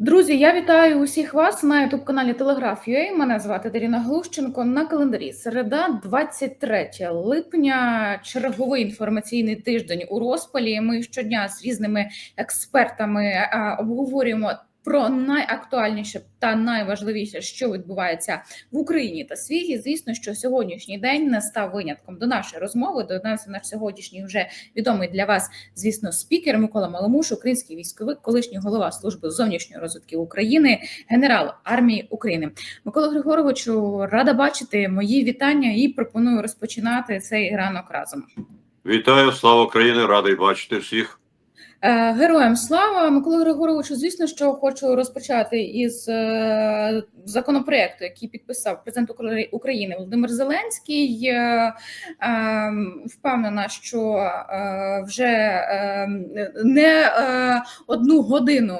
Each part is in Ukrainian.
Друзі, я вітаю усіх вас на youtube каналі Телеграф.ua. Мене звати Даріна Глущенко. На календарі середа, 23 липня. Черговий інформаційний тиждень у розпалі. Ми щодня з різними експертами обговорюємо. Про найактуальніше та найважливіше, що відбувається в Україні та світі. Звісно, що сьогоднішній день не став винятком до нашої розмови. До нас наш сьогоднішній вже відомий для вас звісно, спікер Микола Маломуш, український військовик, колишній голова служби зовнішньої розвитки України, генерал армії України. Микола Григоровичу, рада бачити мої вітання і пропоную розпочинати цей ранок разом. Вітаю, слава Україні! Радий бачити всіх. Е, Героям слава Микола Григоровичу. Звісно, що хочу розпочати із е, законопроекту, який підписав президент Укра- України Володимир Зеленський. Е, Впевнена, що вже не одну годину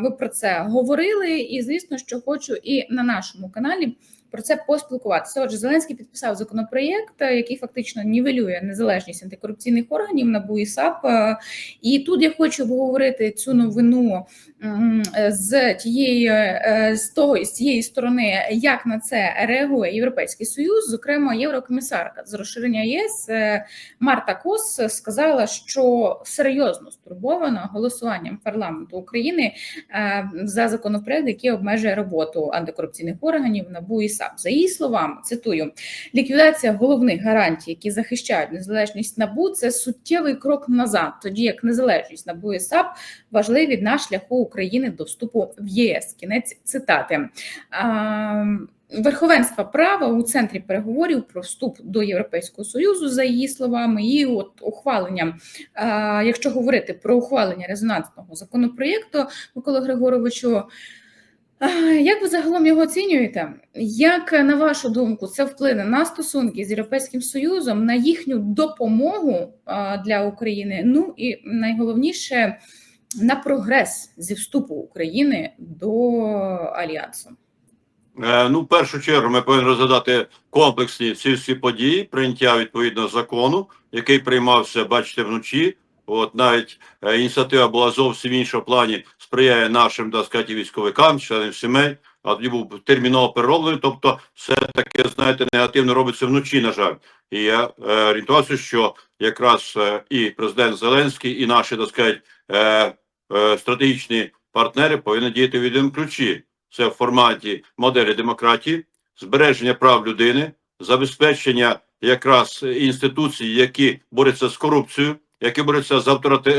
ви про це говорили, і звісно, що хочу і на нашому каналі. Про це поспілкуватися. Отже, Зеленський підписав законопроєкт, е, який фактично нівелює незалежність антикорупційних органів НАБУ і САП. Е, І тут я хочу обговорити цю новину з тієї е, з того з тієї сторони, як на це реагує Європейський Союз. Зокрема, єврокомісарка з розширення ЄС е, Марта Кос сказала, що серйозно стурбована голосуванням парламенту України е, за законопроект, який обмежує роботу антикорупційних органів НАБУ і САП. За її словами, цитую: ліквідація головних гарантій, які захищають незалежність НАБУ, це суттєвий крок назад, тоді як незалежність НАБУ і САП важливі на шляху України до вступу в єС. Кінець цитати. А, Верховенство права у центрі переговорів про вступ до Європейського союзу, за її словами, і от ухваленням, а, якщо говорити про ухвалення резонансного законопроєкту, Микола Григоровичу, як ви загалом його оцінюєте? Як на вашу думку це вплине на стосунки з Європейським Союзом, на їхню допомогу для України? Ну і найголовніше на прогрес зі вступу України до альянсу? Е, ну, в першу чергу, ми повинні розглядати комплексні ці всі події, прийняття відповідного закону, який приймався, бачите, вночі. От навіть е, ініціатива була зовсім інша в плані, сприяє нашим, так сказати, військовикам, членам сімей, а тоді був терміново перероблений. Тобто, все таке, знаєте, негативно робиться вночі, на жаль. І я е, орієнтувався, що якраз е, і президент Зеленський, і наші, так сказати, е, е, стратегічні партнери повинні діяти в єдиному ключі. Це в форматі моделі демократії, збереження прав людини, забезпечення якраз інституцій, які борються з корупцією, які борються з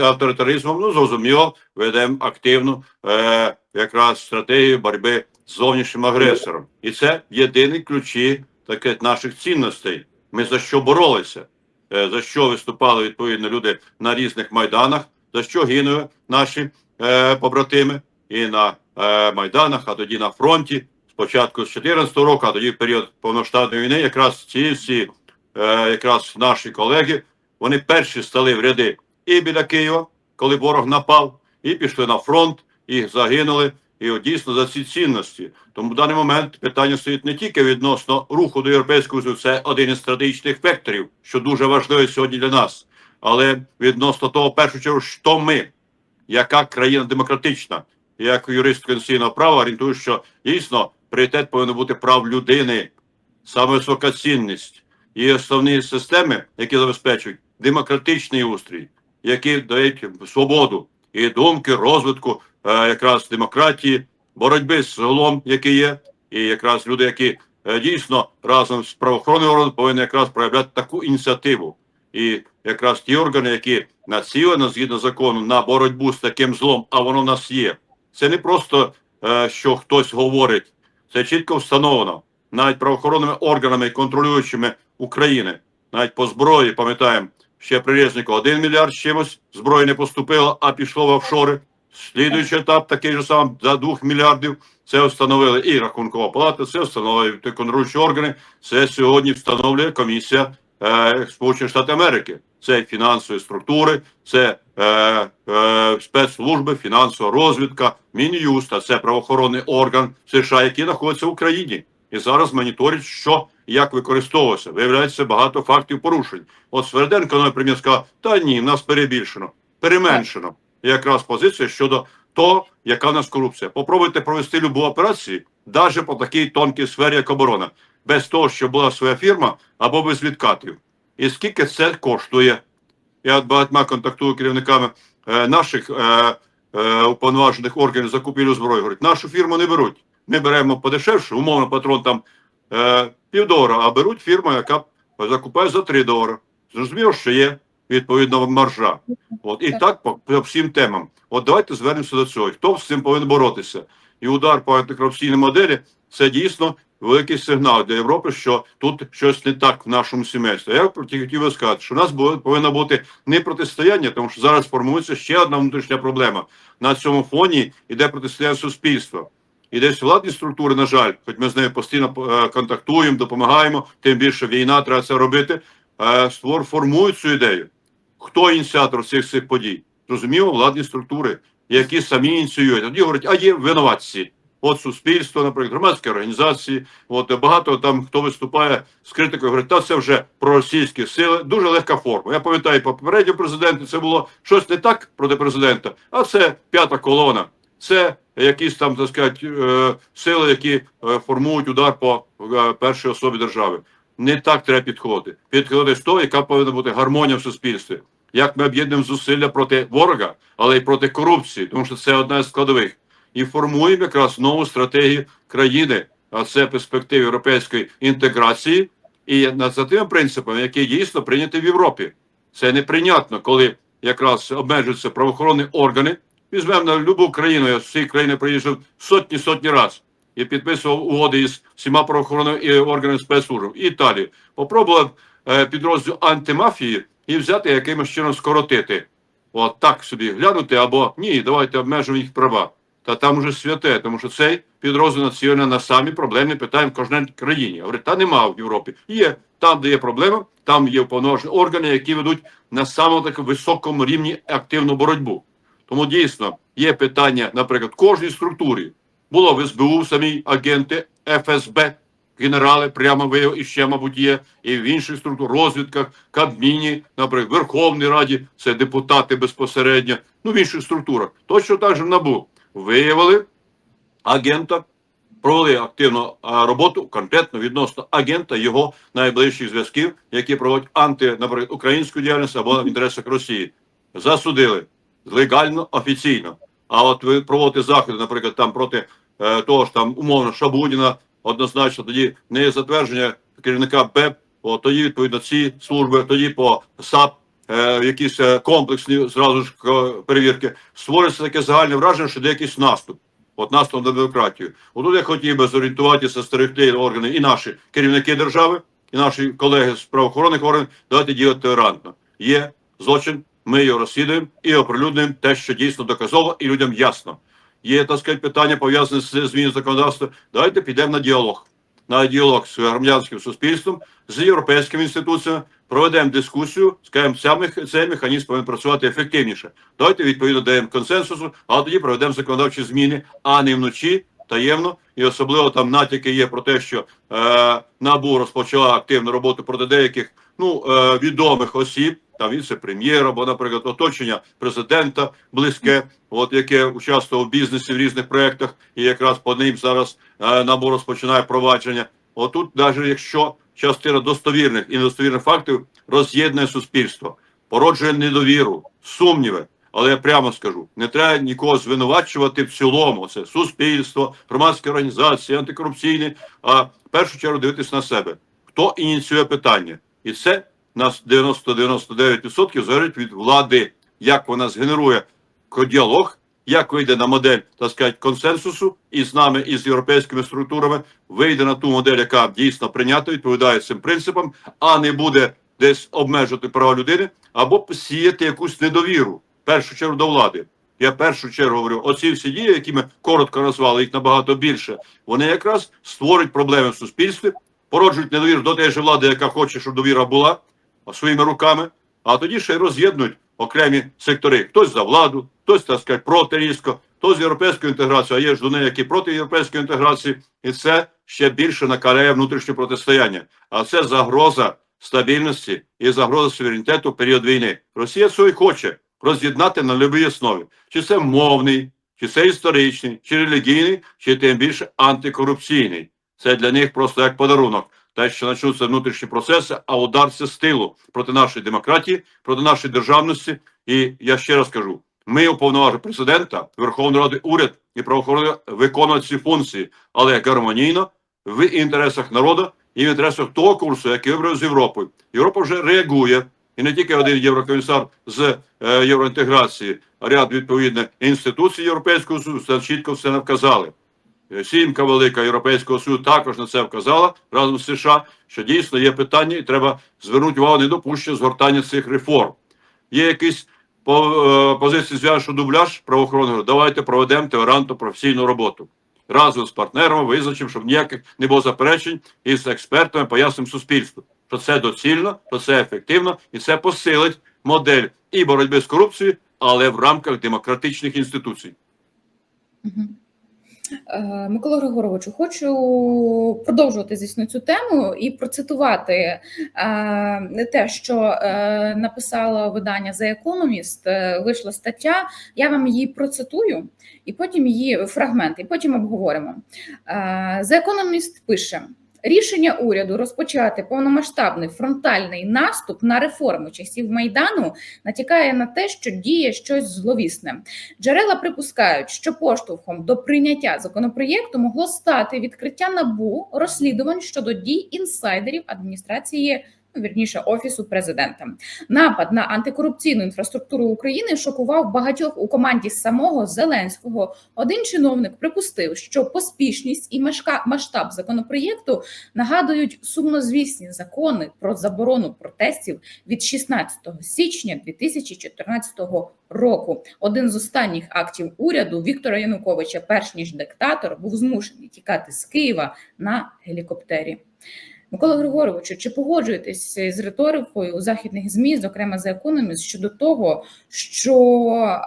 авторитаризмом. Ну зрозуміло, ведемо активну е, якраз стратегію боротьби з зовнішнім агресором, і це єдині ключі таке наших цінностей. Ми за що боролися, е, за що виступали відповідно люди на різних майданах, за що гинули наші е, побратими і на е, майданах, а тоді на фронті. Спочатку з 2014 року, а тоді в період повноштабної війни, якраз ці всі е, якраз наші колеги, вони перші стали в ряди і біля Києва, коли ворог напав, і пішли на фронт, і загинули. І дійсно за ці цінності. Тому в даний момент питання стоїть не тільки відносно руху до Європейського Союзу, це один із стратегічних векторів, що дуже важливо сьогодні для нас. Але відносно того, в першу чергу, що ми, яка країна демократична, як юрист конституційного права орієнтую, що дійсно пріоритет повинен бути прав людини, саме висока цінність і основні системи, які забезпечують демократичний устрій, які дають свободу і думки, розвитку е, якраз демократії, боротьби з злом, який є, і якраз люди, які е, дійсно разом з правоохоронним органом повинні якраз проявляти таку ініціативу. І якраз ті органи, які націлені згідно закону на боротьбу з таким злом, а воно в нас є. Це не просто е, що хтось говорить, це чітко встановлено навіть правоохоронними органами, контролюючими України, навіть по зброї, пам'ятаємо, ще при Резніку 1 мільярд з чимось зброї не поступило, а пішло в офшори. Слідуючий етап такий же сам за 2 мільярдів. Це встановили і Рахункова палата, це встановили контролюючі органи. Це сьогодні встановлює комісія е, Сполучених Штатів Америки. Це фінансові структури, це е, е, спецслужби, фінансова розвідка, Мін'юст, а це правоохоронний орган США, який знаходиться в Україні. І зараз моніторять, що як використовувалося. Виявляється багато фактів порушень. От Сверденко, наприклад, сказав, та ні, нас перебільшено, переменшено. Якраз позиція щодо то, яка в нас корупція. Попробуйте провести любу операцію, навіть по такій тонкій сфері, як оборона, без того, щоб була своя фірма або без відкатів. І скільки це коштує? Я багатьма контактую керівниками е, наших е, е, уповноважених органів закупівлю зброї. Говорять, нашу фірму не беруть. Ми беремо подешевше, умовно патрон там е, півдолара, а беруть фірму, яка закупає за 3 долари. Зрозуміло, що є відповідно маржа. От і Так. по, по всім темам. От давайте звернемося до цього. Хто з цим повинен боротися? І удар по антикорупційній моделі це дійсно великий сигнал для Європи, що тут щось не так в нашому сімействі. Я тільки хотів би сказати, що у нас повинно бути не протистояння, тому що зараз формується ще одна внутрішня проблема. На цьому фоні йде протистояння суспільства. І десь владні структури, на жаль, хоч ми з нею постійно е, контактуємо, допомагаємо, тим більше війна, треба це робити. е, Створ формують цю ідею. Хто ініціатор цих цих подій? Зрозуміло, владні структури, які самі ініціюють. Тоді говорять, а є винуватці. От суспільство, наприклад, громадські організації, от багато там хто виступає з критикою, говорить, та це вже проросійські сили. Дуже легка форма. Я пам'ятаю, по попередньому президенту це було щось не так проти президента, а це п'ята колона. Це якісь там, так сказати, е, сили, які е, формують удар по е, першій особі держави. Не так треба підходити. Підходити з того, яка повинна бути гармонія в суспільстві. Як ми об'єднуємо зусилля проти ворога, але й проти корупції, тому що це одна з складових. І формуємо якраз нову стратегію країни, а це перспективи європейської інтеграції, і над за тими принципами, які дійсно прийняті в Європі. Це неприйнятно, коли якраз обмежуються правоохоронні органи. Візьмемо на будь-яку країну, я з цієї країни приїжджав сотні сотні разів і підписував угоди із всіма правоохоронними і органами спецслужб. І Італії попробував е, підрозділ антимафії і взяти якимось чином скоротити. От так собі глянути, або ні, давайте обмежуємо їх права. Та там уже святе, тому що цей підрозділ націонаний на самі проблемні питання в кожній країні. Говорить, та нема в Європі. Є там, де є проблема, там є уповноважені органи, які ведуть на самому такому високому рівні активну боротьбу. Тому дійсно є питання, наприклад, кожній структурі. Було в СБУ самі агенти ФСБ, генерали прямо виявили, і ще, мабуть, є, і в інших структурах, розвідках, Кабміні, наприклад, Верховній Раді, це депутати безпосередньо, ну в інших структурах. Точно так же в НАБУ виявили агента, провели активну роботу конкретно відносно агента його найближчих зв'язків, які проводять анти, наприклад, українську діяльність або в інтересах Росії. Засудили легально, офіційно. А от ви проводите заходи, наприклад, там проти е, того ж там умовно Шабуніна, однозначно тоді не є затвердження керівника БЕП, от, тоді відповідно ці служби, тоді по САП, е, якісь е, комплексні зразу ж е, перевірки. Створюється таке загальне враження, що де якийсь наступ. От наступ на демократію. Отут я хотів би зорієнтуватися старих органів і наші керівники держави, і наші колеги з правоохоронних органів, давайте діяти толерантно. Є злочин, ми його розслідуємо і оприлюднюємо те, що дійсно доказово, і людям ясно. Є так сказати, питання пов'язане з зміною законодавства. Давайте підемо на діалог. На діалог з громадянським суспільством, з європейськими інституціями, проведемо дискусію, скажемо, ця цей механізм повинен працювати ефективніше. Давайте відповідно даємо консенсусу, а тоді проведемо законодавчі зміни, а не вночі, таємно. І особливо там натяки є про те, що е, НАБУ розпочала активну роботу проти деяких ну, е, відомих осіб, там віце-прем'єр або, наприклад, оточення президента близьке, от яке участвувало в бізнесі в різних проєктах, і якраз по ним зараз е, НАБУ розпочинає провадження. Отут, навіть якщо частина достовірних і недостовірних фактів роз'єднує суспільство, породжує недовіру, сумніви. Але я прямо скажу: не треба нікого звинувачувати в цілому. Це суспільство, громадські організації, антикорупційні. А в першу чергу дивитися на себе, хто ініціює питання, і це нас 90-99% залежить від влади, як вона згенерує діалог, як вийде на модель, так сказати, консенсусу і з нами, і з європейськими структурами, вийде на ту модель, яка дійсно прийнята, відповідає цим принципам, а не буде десь обмежувати права людини або посіяти якусь недовіру, в першу чергу до влади. Я першу чергу говорю, оці всі дії, які ми коротко назвали, їх набагато більше, вони якраз створюють проблеми в суспільстві, породжують недовіру до тієї влади, яка хоче, щоб довіра була своїми руками, а тоді ще й роз'єднують окремі сектори. Хтось за владу, хтось, так сказати, проти різко, хтось з європейською інтеграцією, а є ж вони, які проти європейської інтеграції, і це ще більше накаляє внутрішнє протистояння. А це загроза стабільності і загроза суверенітету в період війни. Росія цього й хоче роз'єднати на любій основі. Чи це мовний чи це історичний, чи релігійний, чи тим більше антикорупційний. Це для них просто як подарунок. Те, що почнуться внутрішні процеси, а удар це з тилу проти нашої демократії, проти нашої державності. І я ще раз кажу: ми уповноважені президента, Верховної Ради, уряд і правоохоронні виконують ці функції, але гармонійно в інтересах народу і в інтересах того курсу, який вибрав з Європою. Європа вже реагує, і не тільки один єврокомісар з е, євроінтеграції, а ряд відповідних інституцій Європейського Союзу це чітко все не вказали. Е, Сімка велика Європейського Союзу також на це вказала разом з США, що дійсно є питання, і треба звернути увагу на недопущення згортання цих реформ. Є якісь е, позиції зв'язку дубляж правоохоронного. Давайте проведемо толерантну професійну роботу разом з партнерами, визначимо, щоб ніяких не було заперечень і з експертами пояснимо суспільству, що це доцільно, що це ефективно, і це посилить модель і боротьби з корупцією, але в рамках демократичних інституцій. Е, Микола Григоровичу, хочу продовжувати звісно цю тему і процитувати е, те, що е, написало видання The Economist, вийшла стаття. Я вам її процитую, і потім її фрагмент, і потім обговоримо. The Economist пише. Рішення уряду розпочати повномасштабний фронтальний наступ на реформи часів майдану натякає на те, що діє щось зловісне. Джерела припускають, що поштовхом до прийняття законопроєкту могло стати відкриття набу розслідувань щодо дій інсайдерів адміністрації. Вірніше офісу президента напад на антикорупційну інфраструктуру України шокував багатьох у команді самого Зеленського. Один чиновник припустив, що поспішність і мешка- масштаб законопроєкту нагадують сумнозвісні закони про заборону протестів від 16 січня 2014 року. Один з останніх актів уряду Віктора Януковича, перш ніж диктатор, був змушений тікати з Києва на гелікоптері. Микола Григоровичу, чи погоджуєтесь з риторикою у західних змі, зокрема за Economist, щодо того, що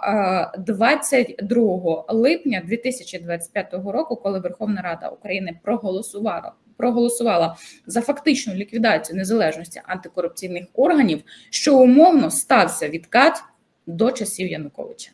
е, 22 липня 2025 року, коли Верховна Рада України проголосувала проголосувала за фактичну ліквідацію незалежності антикорупційних органів, що умовно стався відкат до часів Януковича?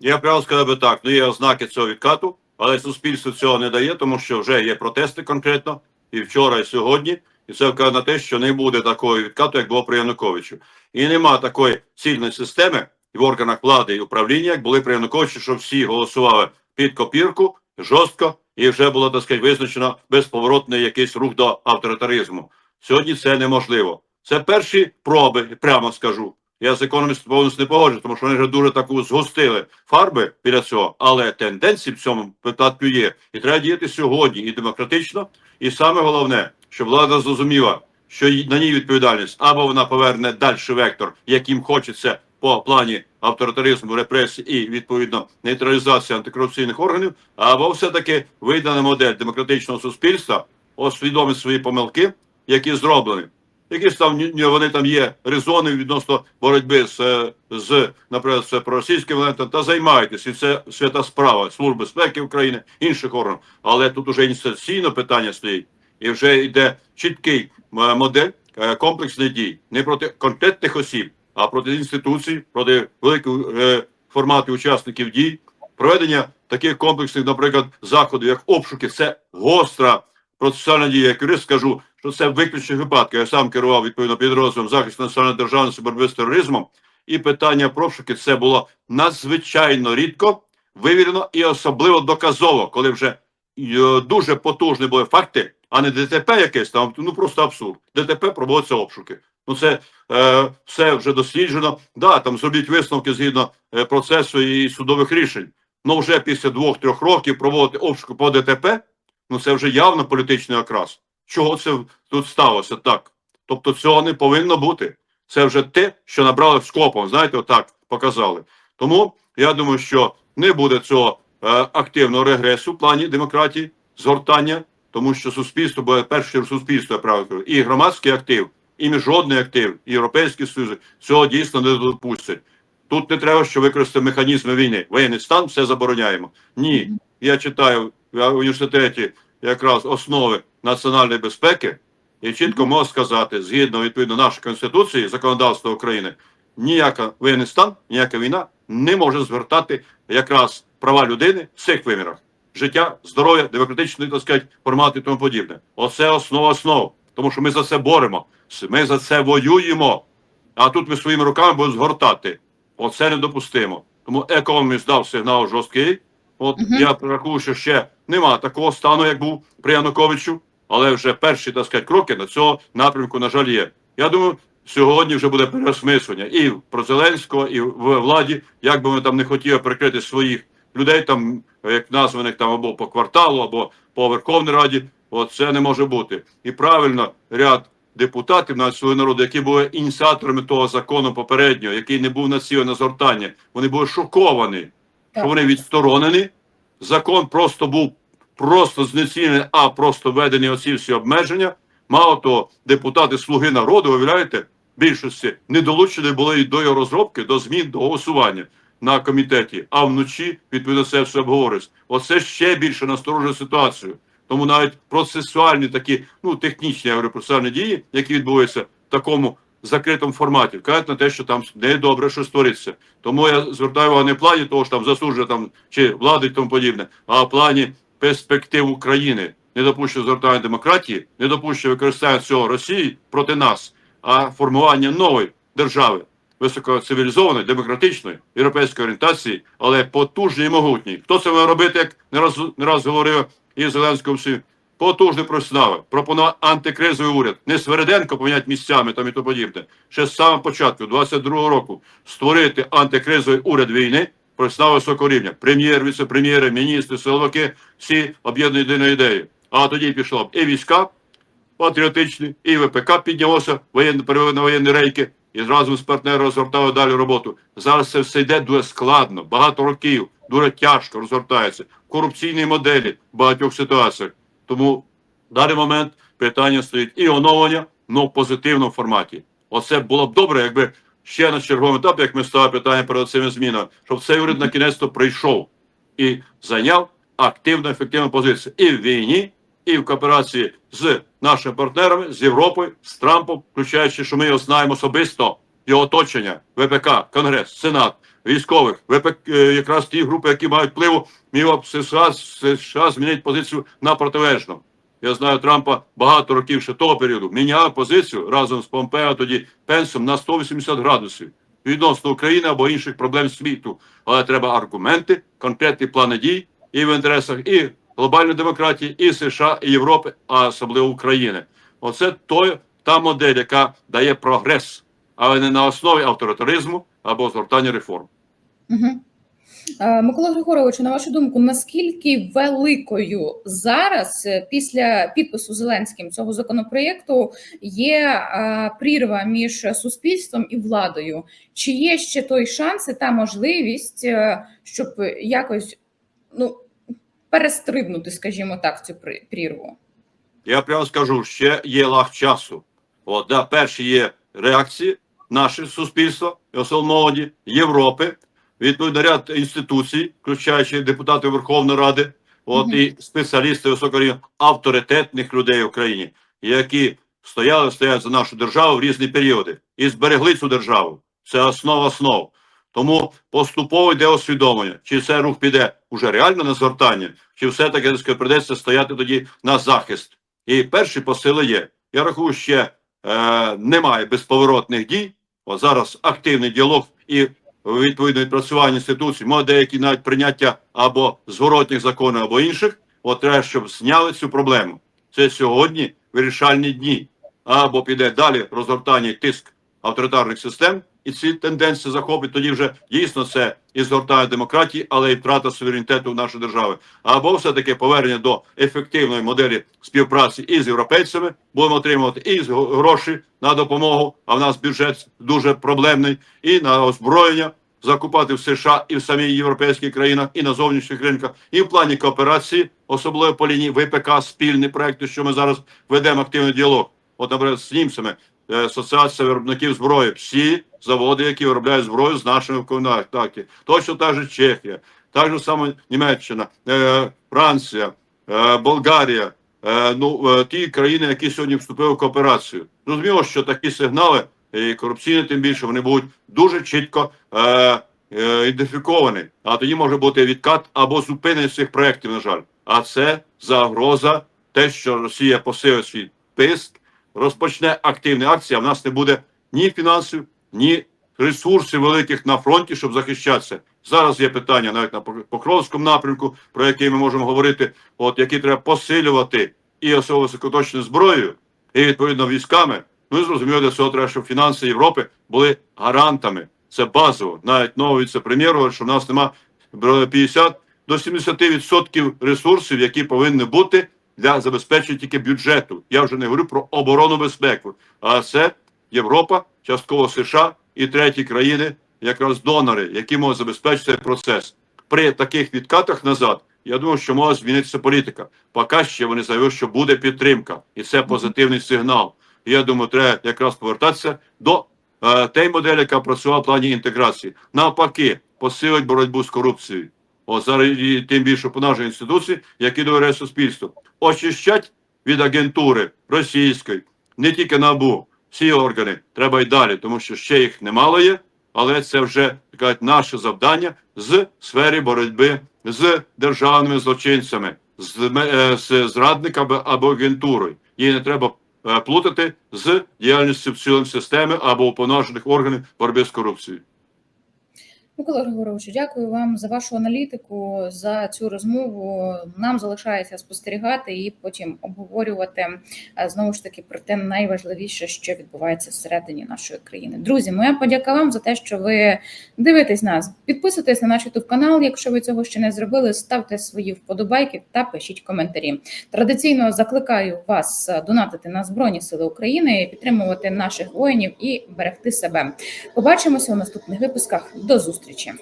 Я прямо сказав би так: ну є ознаки цього відкату, але суспільство цього не дає, тому що вже є протести конкретно і вчора, і сьогодні. І це вказує на те, що не буде такого відкату, як було при Януковичу. І нема такої цільної системи в органах влади і управління, як були при Януковичу, що всі голосували під копірку жорстко, і вже було так сказати, визначено безповоротний якийсь рух до авторитаризму. Сьогодні це неможливо. Це перші проби, прямо скажу. Я з економістом повністю не погоджуюсь, тому що вони вже дуже таку згустили фарби біля цього, але тенденції в цьому випадку є. І треба діяти сьогодні і демократично. І саме головне, щоб влада зрозуміла, що на ній відповідальність або вона поверне далі вектор, яким хочеться по плані авторитаризму, репресій і відповідно нейтралізації антикорупційних органів, або все-таки вийде на модель демократичного суспільства, освідомить свої помилки, які зроблені. Якісь там ні- ні, вони там є резони відносно боротьби з, е, з наприклад, з проросійським елементом, та займайтесь, і це свята справа Служби безпеки України, інших органів. Але тут уже інституційне питання стоїть, і вже йде чіткий е, модель е, комплексних дій. Не проти конкретних осіб, а проти інституцій, проти великого е, формату учасників дій, проведення таких комплексних, наприклад, заходів, як обшуки, це гостра процесуальна дія. Як юрист скажу, що це виключні випадки. Я сам керував відповідно підрозділом захисту національної державності боротьби з тероризмом, і питання про обшуки це було надзвичайно рідко вивірено і особливо доказово, коли вже е, дуже потужні були факти, а не ДТП якесь там, ну просто абсурд. ДТП проводяться обшуки. Ну це е, все вже досліджено. Да, там зробіть висновки згідно е, процесу і судових рішень. Ну вже після двох-трьох років проводити обшуки по ДТП, ну це вже явно політичний окрас. Чого це тут сталося так? Тобто цього не повинно бути. Це вже те, що набрали скопом, знаєте, отак показали. Тому я думаю, що не буде цього е, активного регресу в плані демократії, згортання, тому що суспільство буде перше суспільство, я правильно і громадський актив, і міжнародний актив, і Європейський Союз цього дійсно не допустять. Тут не треба, що використати механізми війни. Воєнний стан все забороняємо. Ні, я читаю в університеті якраз основи національної безпеки, і чітко можу сказати, згідно відповідно нашої конституції, законодавства України, ніяка воєнний стан, ніяка війна не може звертати якраз права людини в всіх вимірах: життя, здоров'я, демократичний, так сказати, формат і тому подібне. Оце основа основ. Тому що ми за це боремо. Ми за це воюємо. А тут ми своїми руками будемо згортати. Оце недопустимо. Тому економіст дав сигнал жорсткий. От Мгм. я рахую, що ще нема такого стану, як був при Януковичу, але вже перші, так сказати, кроки на цього напрямку, на жаль, є. Я думаю, сьогодні вже буде переосмислення і про Зеленського, і в владі, як би ми там не хотіли прикрити своїх людей, там як названих там або по кварталу, або по Верховній Раді. От це не може бути. І правильно ряд депутатів на свого народу, які були ініціаторами того закону попереднього, який не був націлений на згортання, вони були шоковані, що вони відсторонені. Закон просто був просто знецінений, а просто введені оці всі обмеження. Мало того, депутати Слуги народу, виявляєте, більшості не долучені були до його розробки, до змін, до голосування на комітеті, а вночі відповідно це все обговорюється. Оце ще більше насторожує ситуацію. Тому навіть процесуальні такі, ну технічні я говорю, процесуальні дії, які відбуваються в такому закритому форматі, вказують на те, що там недобре щось твориться. Тому я звертаю увагу не в плані того, що там засуджує там чи влади і тому подібне, а в плані перспектив України. Недопущення згортання демократії, не недопущення використання цього Росії проти нас, а формування нової держави високоцивілізованої, демократичної, європейської орієнтації, але потужній і могутній. Хто це має робити, як не раз не раз говорив і Зеленському всі? Потужний професіонали. Пропонував антикризовий уряд. Не Свериденко поміняти місцями там і то подібне. Ще з самого початку, 22-го року, створити антикризовий уряд війни, професіонали високого рівня. Прем'єр, віце-прем'єри, міністри, силовики, всі об'єднані єдиною ідеєю. А тоді пішло б і війська патріотичні, і ВПК піднялося на воєнні рейки, і разом з партнером розгортали далі роботу. Зараз це все йде дуже складно, багато років, дуже тяжко розгортається в корупційній моделі в багатьох ситуаціях. Тому в даний момент питання стоїть і оновлення, але в позитивному форматі. Оце було б добре, якби ще на черговому етапі, як ми ставили питання перед цими змінами, щоб цей уряд на кінець прийшов і зайняв активну ефективну позицію і в війні, і в кооперації з нашими партнерами, з Європою, з Трампом, включаючи, що ми його знаємо особисто, його оточення, ВПК, Конгрес, Сенат, військових, е, якраз ті групи, які мають впливу, міг США, США змінити позицію на протилежну. Я знаю Трампа багато років ще того періоду. Міняв позицію разом з Помпео, тоді Пенсом на 180 градусів відносно України або інших проблем світу. Але треба аргументи, конкретні плани дій і в інтересах і глобальної демократії, і США, і Європи, а особливо України. Оце той, та модель, яка дає прогрес, але не на основі авторитаризму або згортання реформ. Угу. Микола Григоровичу, на вашу думку, наскільки великою зараз, е, після підпису Зеленським цього законопроєкту, є е, прірва між суспільством і владою? Чи є ще той шанс і та можливість, щоб якось ну, перестрибнути, скажімо так, цю прірву? Я прямо скажу, ще є лаг часу. От, да, перші є реакції наше суспільство, особливо молоді, Європи, відповідно ряд інституцій, включаючи депутатів Верховної Ради, от Мгм. і спеціалісти високого авторитетних людей в Україні, які стояли, стоять за нашу державу в різні періоди і зберегли цю державу. Це основа основ. Тому поступово йде усвідомлення, чи цей рух піде уже реально на згортання, чи все-таки так придеться стояти тоді на захист. І перші посили є. Я рахую, ще е, немає безповоротних дій. От зараз активний діалог і відповідно відпрацювання інституцій, може деякі навіть прийняття або зворотних законів, або інших. От треба, щоб зняли цю проблему. Це сьогодні вирішальні дні. Або піде далі розгортання і тиск авторитарних систем, і ці тенденції захопить, тоді вже дійсно це і згортання демократії, але і втрата суверенітету в нашої держави. Або все-таки повернення до ефективної моделі співпраці із європейцями, будемо отримувати і гроші на допомогу. А в нас бюджет дуже проблемний, і на озброєння закупати в США і в самій європейських країнах, і на зовнішніх ринках, і в плані кооперації, особливо по лінії ВПК, спільні проекти, що ми зараз ведемо активний діалог. От, наприклад, з німцями асоціація виробників зброї, всі заводи, які виробляють зброю з нашими. Так, точно та ж Чехія, так же саме Німеччина, е, Франція, е, Болгарія. Е, ну, е, ті країни, які сьогодні вступили в кооперацію. Зрозуміло, що такі сигнали, і корупційні, тим більше, вони будуть дуже чітко е, е, ідентифікований, а тоді може бути відкат або зупинення цих проєктів, на жаль. А це загроза, те, що Росія посилить свій тиск, розпочне активні акції, а в нас не буде ні фінансів, ні ресурсів великих на фронті, щоб захищатися. Зараз є питання навіть на Покровському напрямку, про який ми можемо говорити, от які треба посилювати і особливо високоточною зброєю, і відповідно військами. Ну і зрозуміло, для цього треба, щоб фінанси Європи були гарантами. Це базово. Навіть новий віце-прем'єр що в нас нема 50 до 70% ресурсів, які повинні бути для забезпечення тільки бюджету. Я вже не говорю про оборону безпеку, а це Європа, частково США і треті країни, якраз донори, які можуть забезпечити цей процес. При таких відкатах назад, я думаю, що може змінитися політика. Поки ще вони заявили, що буде підтримка, і це позитивний сигнал. І я думаю, треба якраз повертатися до е, тієї моделі, яка працювала в плані інтеграції. Навпаки, посилить боротьбу з корупцією. От зараз і тим більше по нашій інституції, які довіряє суспільству. Очищать від агентури російської, не тільки НАБУ, всі органи треба й далі, тому що ще їх немало є, але це вже кажуть, наше завдання з сфери боротьби з державними злочинцями, з, е, з зрадниками або агентурою. Її не треба е, плутати з діяльністю в цілому системи або уповноважених органів боротьби з корупцією. Микола Григоровичу, дякую вам за вашу аналітику, за цю розмову. Нам залишається спостерігати і потім обговорювати е, знову ж таки про те найважливіше, що відбувається всередині нашої країни. Друзі, моя подяка вам за те, що ви дивитесь нас. Підписуйтесь на наш youtube канал, якщо ви цього ще не зробили. Ставте свої вподобайки та пишіть коментарі. Традиційно закликаю вас е, донатити на Збройні Сили України, підтримувати наших воїнів і берегти себе. Побачимося у наступних випусках. До зустрічі.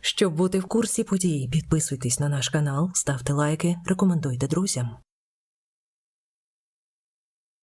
Щоб бути в курсі подій, підписуйтесь на наш канал, ставте лайки, рекомендуйте друзям.